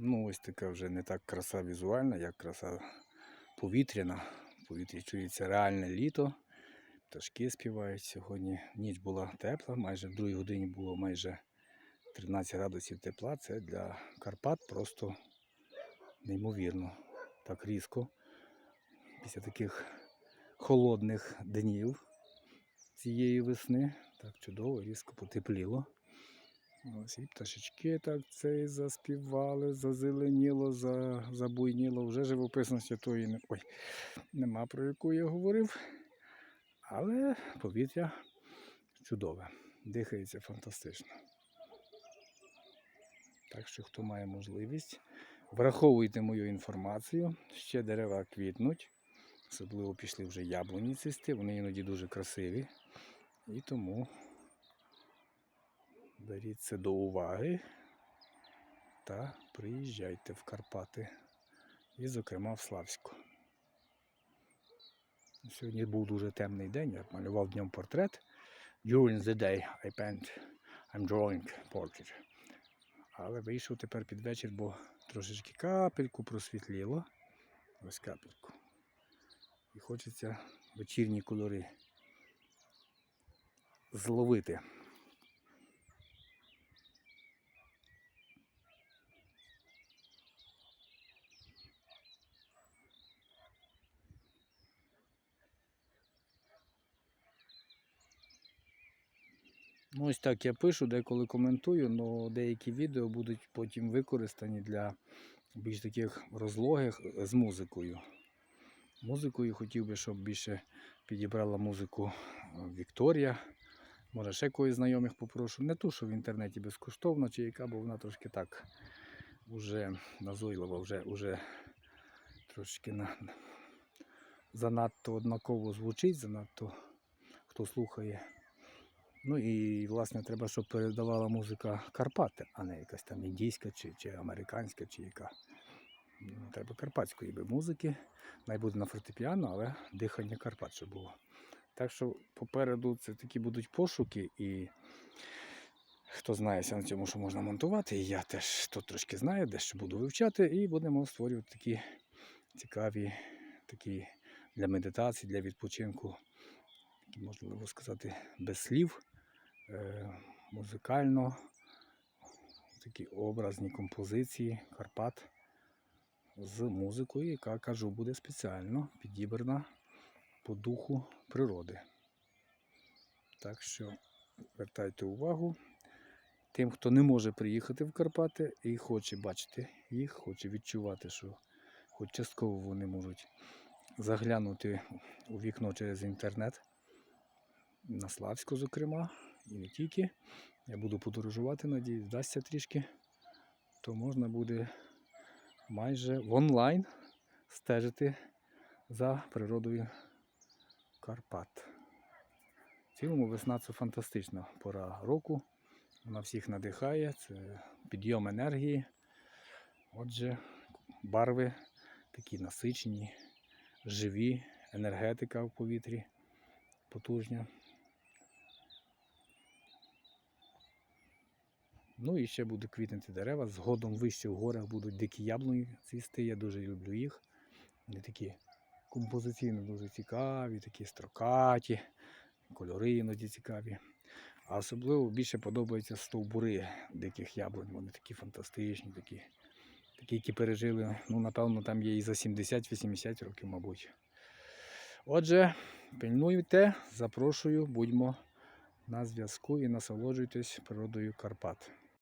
Ну, ось така вже не так краса візуальна, як краса повітряна. В повітрі чується реальне літо. Пташки співають сьогодні. Ніч була тепла, майже в другій годині було майже 13 градусів тепла. Це для Карпат просто неймовірно. Так різко. Після таких холодних днів цієї весни. Так чудово, різко потепліло. Ось і пташечки так це заспівали, зазеленіло, за, забуйніло. Вже живописності тої не, ой, нема про яку я говорив. Але повітря чудове. Дихається фантастично. Так що, хто має можливість, враховуйте мою інформацію. Ще дерева квітнуть. Особливо пішли вже яблуні цвісти, вони іноді дуже красиві. І тому беріть це до уваги та приїжджайте в Карпати. І, зокрема, в Славську. Сьогодні був дуже темний день, я малював днем портрет. During the day I paint, I'm drawing portrait. Але вийшов тепер під вечір, бо трошечки капельку просвітліло. Ось капельку. І хочеться вечірні кольори зловити. Ну, ось так я пишу, деколи коментую, але деякі відео будуть потім використані для більш таких розлогих з музикою. Музикою хотів би, щоб більше підібрала музику е, Вікторія. Може, ще когось знайомих попрошу. Не ту, що в інтернеті безкоштовно, чи яка, бо вона трошки так вже назойлива, вже, вже трошки на, занадто однаково звучить, занадто хто слухає. Ну і власне треба, щоб передавала музика Карпати, а не якась там індійська чи, чи американська, чи яка. Ну, Треба карпатської би музики. Най буде на фортепіано, але дихання Карпат щоб було. Так що попереду це такі будуть пошуки, і хто знається на цьому, що можна монтувати, і я теж тут трошки знаю, дещо буду вивчати, і будемо створювати такі цікаві, такі для медитації, для відпочинку, можливо сказати, без слів, е, музикально, такі образні композиції Карпат з музикою, яка кажу, буде спеціально підібрана по духу природи. Так що звертайте увагу. Тим, хто не може приїхати в Карпати і хоче бачити їх, хоче відчувати, що хоч частково вони можуть заглянути у вікно через інтернет, на Славську, зокрема, і не тільки. Я буду подорожувати, надіюсь, вдасться трішки, то можна буде майже в онлайн стежити за природою Карпат. В цілому весна це фантастична пора року. Вона всіх надихає, це підйом енергії. Отже, барви такі насичені, живі, енергетика в повітрі потужня. Ну і ще будуть квітнути дерева. Згодом вище в горах будуть дикі яблуні цвісти. Я дуже люблю їх. Вони такі композиційно дуже цікаві, такі строкаті, кольори іноді цікаві. А особливо більше подобаються стовбури диких яблунь. Вони такі фантастичні, такі, такі які пережили, ну, напевно, там є і за 70-80 років, мабуть. Отже, пильнуйте, запрошую, будьмо на зв'язку і насолоджуйтесь природою Карпат.